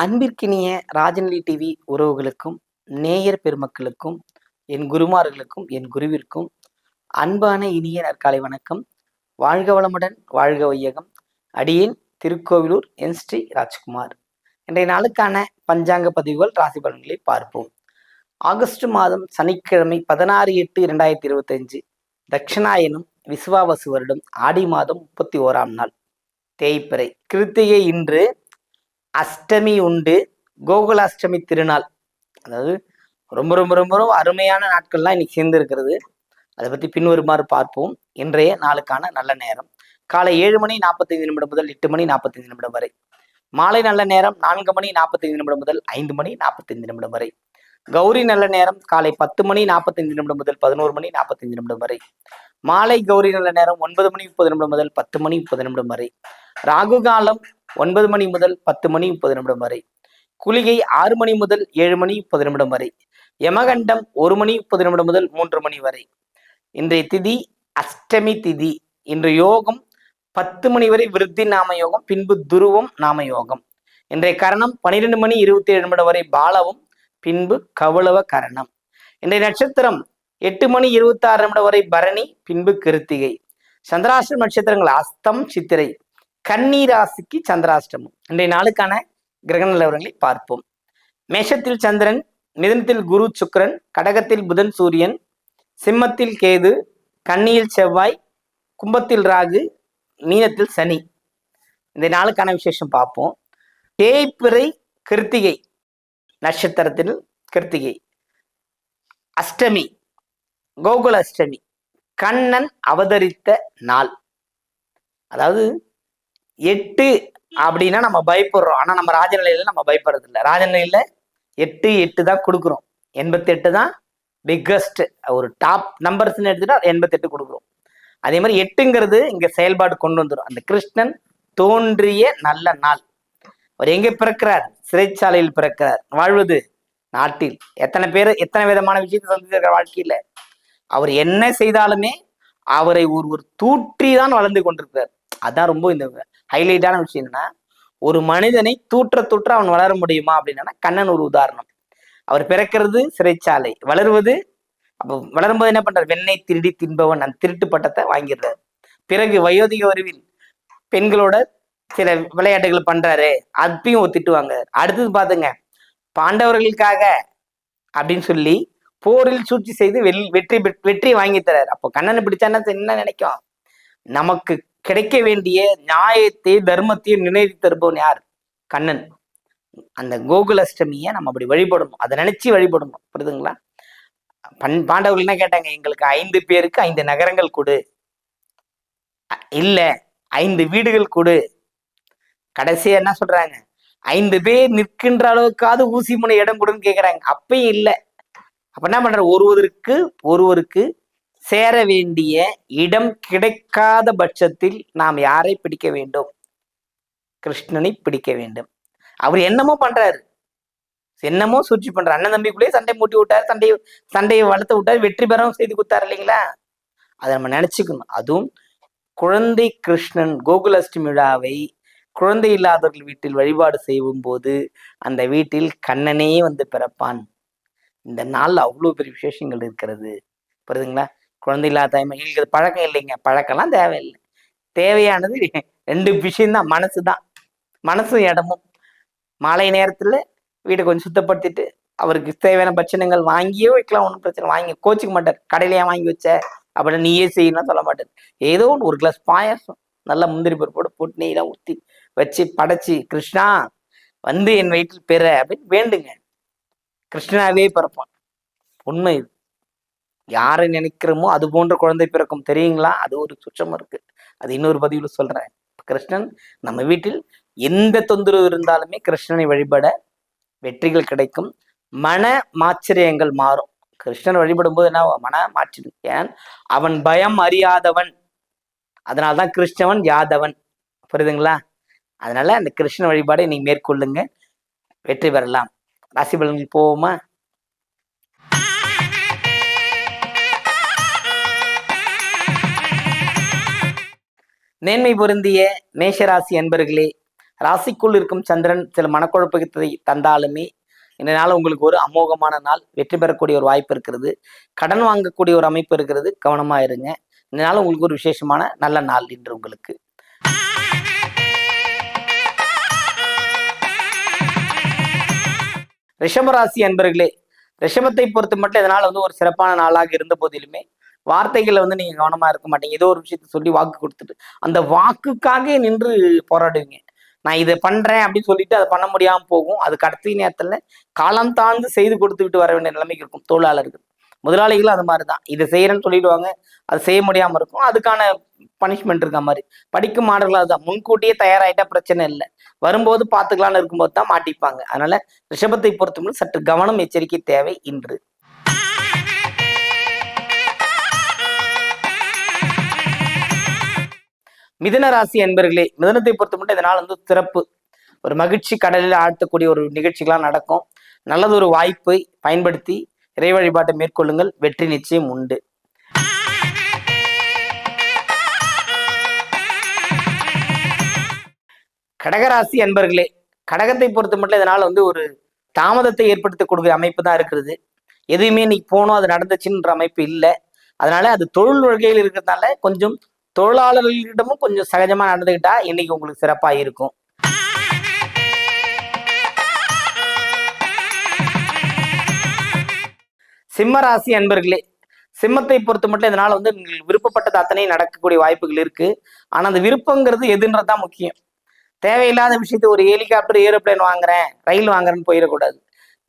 அன்பிற்கினிய ராஜநிலை டிவி உறவுகளுக்கும் நேயர் பெருமக்களுக்கும் என் குருமார்களுக்கும் என் குருவிற்கும் அன்பான இனிய நற்காலை வணக்கம். வாழ்க வளமுடன் வாழ்க வையகம். அடியேன் திருக்கோவிலூர் என் ஸ்ரீ ராஜ்குமார். இன்றைய நாளுக்கான பஞ்சாங்க பதிவுகள் ராசி பலன்களை பார்ப்போம். ஆகஸ்ட் மாதம் சனிக்கிழமை பதினாறு எட்டு இரண்டாயிரத்தி இருபத்தஞ்சு தட்சிணாயனம் விசுவாவசு வருடம் ஆடி மாதம் முப்பத்தி ஓராம் நாள். தேய்பிறை. கிருத்திகை இன்று அஷ்டமி உண்டு. கோகுலாஷ்டமி திருநாள். அதாவது ரொம்ப ரொம்ப ரொம்ப ரொம்ப அருமையான நாட்கள்லாம் இன்னைக்கு சேர்ந்து இருக்கிறது அதை பற்றி பின்வருமாறு பார்ப்போம். இன்றைய நாளுக்கான நல்ல நேரம். காலை ஏழு மணி நாற்பத்தைந்து நிமிடம் முதல் எட்டு மணி நாற்பத்தைந்து நிமிடம் வரை. மாலை நல்ல நேரம் நான்கு மணி நாற்பத்தைந்து நிமிடம் முதல் ஐந்து மணி நாற்பத்தைந்து நிமிடம் வரை. கௌரி நல்ல நேரம் காலை பத்து மணி நாற்பத்தைந்து நிமிடம் முதல் பதினோரு மணி நாற்பத்தைந்து நிமிடம் வரை. மாலை கௌரி நல்ல நேரம் ஒன்பது மணி முப்பது நிமிடம் முதல் பத்து மணி முப்பது நிமிடம் வரை. ராகு காலம் ஒன்பது மணி முதல் பத்து மணி முப்பது நிமிடம் வரை. குளிகை ஆறு மணி முதல் ஏழு மணி முப்பது நிமிடம் வரை. யமகண்டம் ஒரு மணி முப்பது நிமிடம் முதல் மூன்று மணி வரை. இன்றைய திதி அஷ்டமி திதி. இன்று யோகம் பத்து மணி வரை விருத்தி நாம யோகம் பின்பு துருவம் நாம யோகம். இன்றைய கரணம் பனிரெண்டு மணி இருபத்தி ஏழு நிமிடம் வரை பாலவும் பின்பு கவுளவ கரணம். இன்றைய நட்சத்திரம் எட்டு மணி இருபத்தி ஆறு நிமிடம் வரை பரணி பின்பு கிருத்திகை. சந்திராஷ்டிரம் நட்சத்திரங்கள் அஸ்தம் சித்திரை. கண்ணீராசிக்கு சந்திராஷ்டமம். இன்றைய நாளுக்கான கிரக நிலவரங்களை பார்ப்போம். மேஷத்தில் சந்திரன் மிதனத்தில் குரு சுக்கிரன் கடகத்தில் புதன் சூரியன் சிம்மத்தில் கேது கன்னியில் செவ்வாய் கும்பத்தில் ராகு மீனத்தில் சனி. இந்த நாளுக்கான விசேஷம் பார்ப்போம். தேய்பிறை கிருத்திகை நட்சத்திரத்தில் கிருத்திகை. அஷ்டமி கோகுல அஷ்டமி கண்ணன் அவதரித்த நாள். அதாவது எட்டு அப்படின்னா நம்ம பயப்படுறோம். ஆனா நம்ம ராஜநிலையில நம்ம பயப்படுறது இல்லை ராஜநிலையில எட்டு எட்டு தான் கொடுக்குறோம். எண்பத்தி எட்டு தான் பிக்கஸ்ட் ஒரு டாப் நம்பர்ஸ்னு எடுத்துட்டா எண்பத்தி எட்டு கொடுக்குறோம். அதே மாதிரி எட்டுங்கிறது இங்க செயல்பாடு கொண்டு வந்துடும் அந்த கிருஷ்ணன் தோன்றிய நல்ல நாள். அவர் எங்கே பிறக்கிறார்? சிறைச்சாலையில் பிறக்கிறார். வாழ்வது நாட்டில். எத்தனை பேர் எத்தனை விதமான விஷயத்தை சந்திச்சிருக்கிற வாழ்க்கையில? அவர் என்ன செய்தாலுமே அவரை ஒரு ஒரு தூற்றி தான் வளர்ந்து கொண்டிருக்கிறார். அதான் ரொம்ப இந்த ஹைலைட்டான விஷயம் என்னன்னா ஒரு மனிதனை தூற்ற தூற்ற அவன் வளர முடியுமா அப்படின்னா கண்ணன் ஒரு உதாரணம். அவர் பிறக்கிறது சிறைச்சாலை. வளருவது அப்போ வளரும்போது என்ன பண்றாரு? வெண்ணெய் திருடி தின்பவன் அந்த திருட்டு பட்டத்தை வாங்கிடுறாரு. பிறகு வயோதிக வருவில் பெண்களோட சில விளையாட்டுகள் பண்றாரு. அப்பயும் ஒரு திட்டுவாங்க அடுத்தது பாத்துங்க பாண்டவர்களுக்காக அப்படின்னு சொல்லி போரில் சூழ்ச்சி செய்து வெற்றி பெற்- வெற்றி வாங்கி தராரு அப்போ கண்ணனை பிடிச்சா என்ன நினைக்கும்? நமக்கு கிடைக்க வேண்டிய நியாயத்தையும் தர்மத்தையும் நினைவு தருபவன் யார்? கண்ணன். அந்த கோகுலஷ்டமியை நம்ம அப்படி வழிபடணும். அதை நினைச்சு வழிபடணும். புரியுதுங்களா? பண் பாண்டவர்கள் என்ன கேட்டாங்க? எங்களுக்கு ஐந்து பேருக்கு ஐந்து நகரங்கள் கொடு. இல்ல ஐந்து வீடுகள் கொடு. கடைசியா என்ன சொல்றாங்க? ஐந்து பேர் நிற்கின்ற அளவுக்காவது ஊசி முனை இடம் கொடுன்னு கேக்குறாங்க. அப்பயும் இல்லை. அப்ப என்ன பண்ற ஒருவருக்கு ஒருவருக்கு சேர வேண்டிய இடம் கிடைக்காத பட்சத்தில் நாம் யாரை பிடிக்க வேண்டும்? கிருஷ்ணனை பிடிக்க வேண்டும். அவர் என்னமோ பண்றாரு. என்னமோ சூழ்ச்சி பண்றாரு. அண்ணன் தம்பிக்குள்ளேயே சண்டை மூட்டி விட்டாரு. சண்டையை சண்டையை வளர்த்து விட்டாரு. வெற்றி பெறவும் செய்து கொடுத்தாரு இல்லைங்களா? அதை நம்ம நினைச்சுக்கணும். அதுவும் குழந்தை கிருஷ்ணன் கோகுலாஷ்டமி விழாவை குழந்தை இல்லாதவர்கள் வீட்டில் வழிபாடு செய்யும் போது அந்த வீட்டில் கண்ணனே வந்து பிறப்பான். இந்த நாள்ல அவ்வளோ பெரிய விசேஷங்கள் இருக்கிறது. புரியுதுங்களா? குழந்தை இல்லாத தாய்மை எங்களுக்கு பழக்கம் இல்லைங்க. பழக்கம்லாம் தேவையில்லை. தேவையானது ரெண்டு விஷயம்தான். மனசு தான் மனசும் இடமும். மாலை நேரத்துல வீட்டை கொஞ்சம் சுத்தப்படுத்திட்டு அவருக்கு தேவையான பட்சணங்கள் வாங்கியே வைக்கலாம் ஒன்றும் பிரச்சனை வாங்கி கோச்சிக்க மாட்டார். கடையிலேயே வாங்கி வச்ச அப்படின்னு நீயே செய்யணும் சொல்ல மாட்டார். ஏதோ ஒன்று ஒரு கிளாஸ் பாயாசம். நல்லா முந்திரி பருப்போடு போட்டு நெய்லாம் ஊற்றி வச்சு படைச்சு கிருஷ்ணா வந்து என் வயிற்றில் பெற அப்படின்னு வேண்டுங்க. கிருஷ்ணாவே பிறப்பான். உண்மை இது யாரை நினைக்கிறோமோ அது போன்ற குழந்தை பிறக்கும். தெரியுங்களா? அது ஒரு சுற்றம் இருக்கு. அது இன்னொரு பதிவில் சொல்றேன். கிருஷ்ணன் நம்ம வீட்டில் எந்த தொந்தரவு இருந்தாலுமே கிருஷ்ணனை வழிபட வெற்றிகள் கிடைக்கும். மன மாச்சரியங்கள் மாறும். கிருஷ்ணன் வழிபடும் போது என்ன ஆகும்? மன மாற்றிடும் ஏன்? அவன் பயம் அறியாதவன். அதனால்தான் கிருஷ்ணவன் யாதவன். புரியுதுங்களா? அதனால அந்த கிருஷ்ண வழிபாடை நீங்க மேற்கொள்ளுங்க. வெற்றி பெறலாம். ராசி பலன்கள் போவோமா நேன்மை பொருந்திய மேஷராசி அன்பர்களே ராசிக்குள் இருக்கும் சந்திரன் சில மனக்குழப்பத்தை தந்தாலுமே இந்த நாள் உங்களுக்கு ஒரு அமோகமான நாள் வெற்றி பெறக்கூடிய ஒரு வாய்ப்பு இருக்கிறது. கடன் வாங்கக்கூடிய ஒரு அமைப்பு இருக்கிறது. கவனமா இருங்க. இந்த நாள் உங்களுக்கு ஒரு விசேஷமான நல்ல நாள் இன்று உங்களுக்கு. ரிஷபராசி அன்பர்களே ரிஷபத்தை பொறுத்து மட்டும் இதனால் வந்து ஒரு சிறப்பான நாளாக இருந்த போதிலுமே வார்த்தைகளை வந்து நீங்க கவனமா இருக்க மாட்டீங்க. ஏதோ ஒரு விஷயத்த சொல்லி வாக்கு கொடுத்துட்டு அந்த வாக்குக்காக நின்று போராடுவீங்க. நான் இதை பண்றேன் அப்படின்னு சொல்லிட்டு அதை பண்ண முடியாம போகும். அதுக்கு அடுத்த நேரத்துல காலம் தாழ்ந்து செய்து கொடுத்து விட்டு வர வேண்டிய நிலைமைக்கு இருக்கும் தொழிலாளர்கள். முதலாளிகளும் அது மாதிரி தான் இதை செய்யறேன்னு சொல்லிடுவாங்க. அது செய்ய முடியாம இருக்கும். அதுக்கான பனிஷ்மெண்ட் இருக்க மாதிரி. படிக்கும் மாணவர்கள் அதுதான். முன்கூட்டியே தயாராயிட்டா பிரச்சனை இல்லை. வரும்போது பார்த்துக்கலாம்னு இருக்கும்போது தான் மாட்டிப்பாங்க. அதனால ரிஷபத்தை பொறுத்தவரை சற்று கவனம் எச்சரிக்கை தேவை இன்று. மிதன ராசி என்பர்களே மிதனத்தை பொறுத்த மட்டும் இதனால் வந்து சிறப்பு. ஒரு மகிழ்ச்சி கடலில் ஆழ்த்தக்கூடிய ஒரு நிகழ்ச்சிகள்லாம் நடக்கும். நல்லது ஒரு வாய்ப்பை பயன்படுத்தி இறை வழிபாட்டை மேற்கொள்ளுங்கள். வெற்றி நிச்சயம் உண்டு. கடகராசி அன்பர்களே கடகத்தை பொறுத்த மட்டும் இதனால் வந்து ஒரு தாமதத்தை ஏற்படுத்தி கொடுக்குற அமைப்பு தான் இருக்கிறது. எதுவுமே இன்னைக்கு போனோம் அது நடந்துச்சுன்ற அமைப்பு இல்லை. அதனால அது தொழில் வகையில் இருக்கிறதுனால கொஞ்சம் தொழிலாளர்களிடமும் கொஞ்சம் சகஜமா நடந்துக்கிட்டா இன்னைக்கு உங்களுக்கு சிறப்பா இருக்கும். சிம்ம ராசி அன்பர்களே சிம்மத்தை பொறுத்த மட்டும் இதனால வந்து உங்களுக்கு விருப்பப்பட்டது அத்தனை நடக்கக்கூடிய வாய்ப்புகள் இருக்கு. ஆனா அந்த விருப்பங்கிறது எதுன்றதுதான் முக்கியம். தேவையில்லாத விஷயத்தை ஒரு ஹெலிகாப்டர் ஏரோப்ளேன் வாங்குறேன் ரயில் வாங்குறேன்னு போயிடக்கூடாது.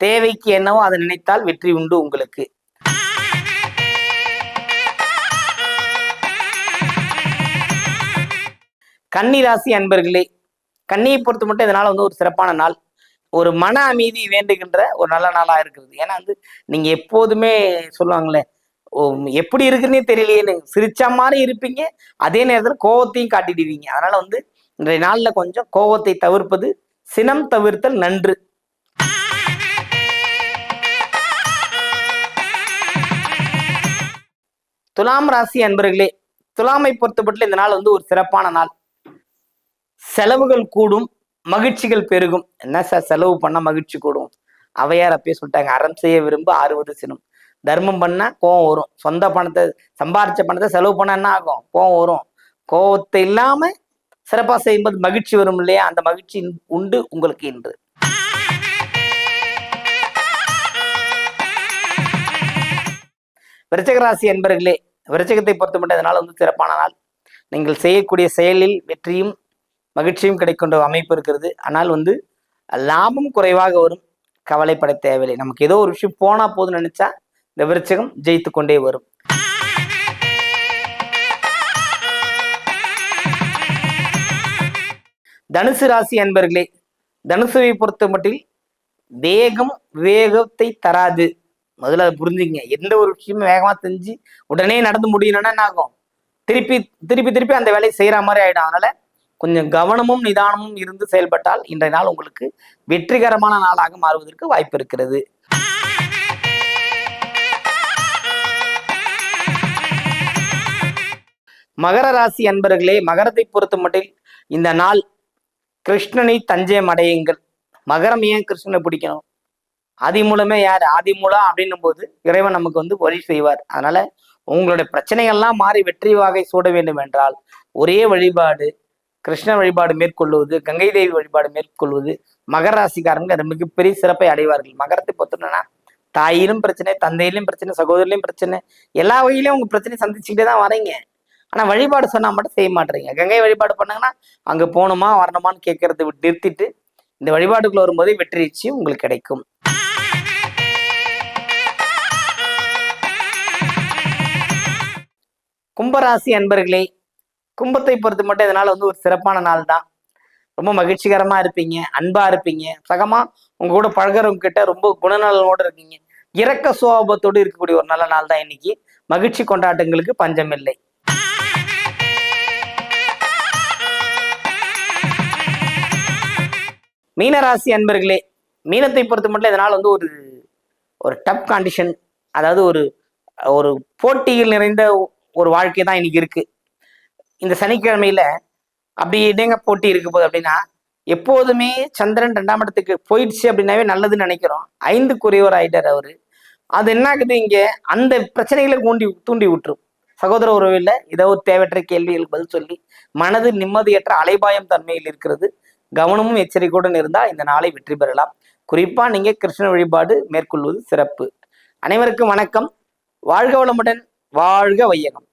தேவைக்கு என்னவோ அதை நினைத்தால் வெற்றி உண்டு உங்களுக்கு. கன்னி ராசி அன்பர்களே கன்னியை பொறுத்து மட்டும் இதனால வந்து ஒரு சிறப்பான நாள். ஒரு மன அமைதி வேண்டுகின்ற ஒரு நல்ல நாளாக இருக்கிறது. ஏன்னா வந்து நீங்கள் எப்போதுமே சொல்லுவாங்களே ஓ, எப்படி இருக்குன்னே தெரியலையே சிரிச்ச மாதிரி இருப்பீங்க அதே நேரத்தில் கோவத்தையும் காட்டிடுவீங்க. அதனால வந்து இன்றைய நாளில் கொஞ்சம் கோவத்தை தவிர்ப்பது சினம் தவிர்த்தல் நன்று. துலாம் ராசி அன்பர்களே துலாமை பொறுத்தப்பட்டு இந்த நாள் வந்து ஒரு சிறப்பான நாள். செலவுகள் கூடும் மகிழ்ச்சிகள் பெருகும். என்ன சார் செலவு பண்ணா மகிழ்ச்சி கூடும்? அவையார் அப்பயே சொல்லிட்டாங்க. அறம் செய்ய விரும்ப ஆறுவது சினம். தர்மம் பண்ணா கோவம் வரும். சொந்த பணத்தை சம்பாரிச்ச பணத்தை செலவு பண்ணா என்ன ஆகும்? கோவம் வரும். கோவத்தை இல்லாம சிறப்பாக செய்யும்போது மகிழ்ச்சி வரும் இல்லையா? அந்த மகிழ்ச்சி உண்டு உங்களுக்கு இன்று. விருச்சகராசி என்பர்களே விருச்சகத்தை பொறுத்த மட்டும் இதனால வந்து சிறப்பான நாள். நீங்கள் செய்யக்கூடிய செயலில் வெற்றியும் மகிழ்ச்சியும் கிடைக்கின்ற அமைப்பு இருக்கிறது. ஆனால் வந்து லாபம் குறைவாக வரும். கவலைப்பட தேவையில்லை. நமக்கு ஏதோ ஒரு விஷயம் போனா போதும்னு நினைச்சா இந்த விருச்சகம் ஜெயித்து கொண்டே வரும். தனுசு ராசி அன்பர்களே தனுசுவை பொறுத்த மட்டில் வேகம் வேகத்தை தராது. முதல்ல அதை புரிஞ்சுங்க எந்த ஒரு விஷயமும் வேகமாக செஞ்சு உடனே நடந்து முடியணும்னா என்ன ஆகும்? திருப்பி திருப்பி திருப்பி அந்த வேலையை செய்கிற மாதிரி ஆகிடும் அதனால கொஞ்சம் கவனமும் நிதானமும் இருந்து செயல்பட்டால் இன்றைய நாள் உங்களுக்கு வெற்றிகரமான நாளாக மாறுவதற்கு வாய்ப்பு இருக்கிறது. மகர ராசி அன்பர்களே மகரத்தை பொறுத்த மட்டும் இந்த நாள் கிருஷ்ணனை தஞ்சயம் அடையுங்கள். மகரம் ஏன் கிருஷ்ணனை பிடிக்கணும்? ஆதி மூலமே யார்? ஆதி மூலம் அப்படின்னும் போது இறைவன் நமக்கு வந்து வழி செய்வார். அதனால உங்களுடைய பிரச்சனைகள்லாம் மாறி வெற்றி வாகை சூட வேண்டும் என்றால் ஒரே வழிபாடு கிருஷ்ண வழிபாடு மேற்கொள்வது கங்கை தேவி வழிபாடு மேற்கொள்வது மகர ராசிக்காரங்க அது மிகப்பெரிய சிறப்பை அடைவார்கள். மகரத்தை பொறுத்தோம்னா தாயிலும் பிரச்சனை தந்தையிலும் பிரச்சனை சகோதரிலையும் பிரச்சனை எல்லா வகையிலையும் உங்க பிரச்சனை சந்திச்சுக்கிட்டே தான் வரீங்க ஆனா வழிபாடு சொன்னா மட்டும் செய்ய மாட்டேறீங்க கங்கை வழிபாடு பண்ணாங்கன்னா அங்க போகணுமா வரணுமான்னு கேட்கறத நிறுத்திட்டு இந்த வழிபாடுக்குள்ள வரும்போதே வெற்றி உங்களுக்கு கிடைக்கும். கும்பராசி அன்பர்களே கும்பத்தை பொறுத்து மட்டும் இதனால வந்து ஒரு சிறப்பான நாள் தான். ரொம்ப மகிழ்ச்சிகரமா இருப்பீங்க அன்பா இருப்பீங்க. சகமா உங்க கூட பழகுறவங்க கிட்ட ரொம்ப குணநலனோட இருக்கீங்க. இரக்க சுவாபத்தோடு இருக்கக்கூடிய ஒரு நல்ல நாள் தான் இன்னைக்கு. மகிழ்ச்சி கொண்டாட்டங்களுக்கு பஞ்சம் இல்லை மீனராசி அன்பர்களே மீனத்தை பொறுத்த மட்டும் இதனால் வந்து ஒரு ஒரு டப் கண்டிஷன் அதாவது ஒரு ஒரு போட்டியில் நிறைந்த ஒரு வாழ்க்கை தான் இன்னைக்கு இருக்குது இந்த சனிக்கிழமையில அப்படி இடங்க போட்டி இருக்க போகுது அப்படின்னா எப்போதுமே சந்திரன் ரெண்டாம் இடத்துக்கு போயிடுச்சு அப்படின்னாவே நல்லதுன்னு நினைக்கிறோம். ஐந்து குறைவர் ஆயிட்டார் அவரு. அது என்ன ஆகுது இங்க? அந்த பிரச்சனைகளை தூண்டி தூண்டி விட்டுரும். சகோதர உறவில் ஏதோ ஒரு தேவையற்ற கேள்விகள் பதில் சொல்லி மனது நிம்மதியற்ற அலைபாயம் தன்மையில் இருக்கிறது. கவனமும் எச்சரிக்கையுடன் இருந்தால் இந்த நாளை வெற்றி பெறலாம். குறிப்பா நீங்க கிருஷ்ண வழிபாடு மேற்கொள்வது சிறப்பு. அனைவருக்கும் வணக்கம். வாழ்க வளமுடன் வாழ்க வையகம்.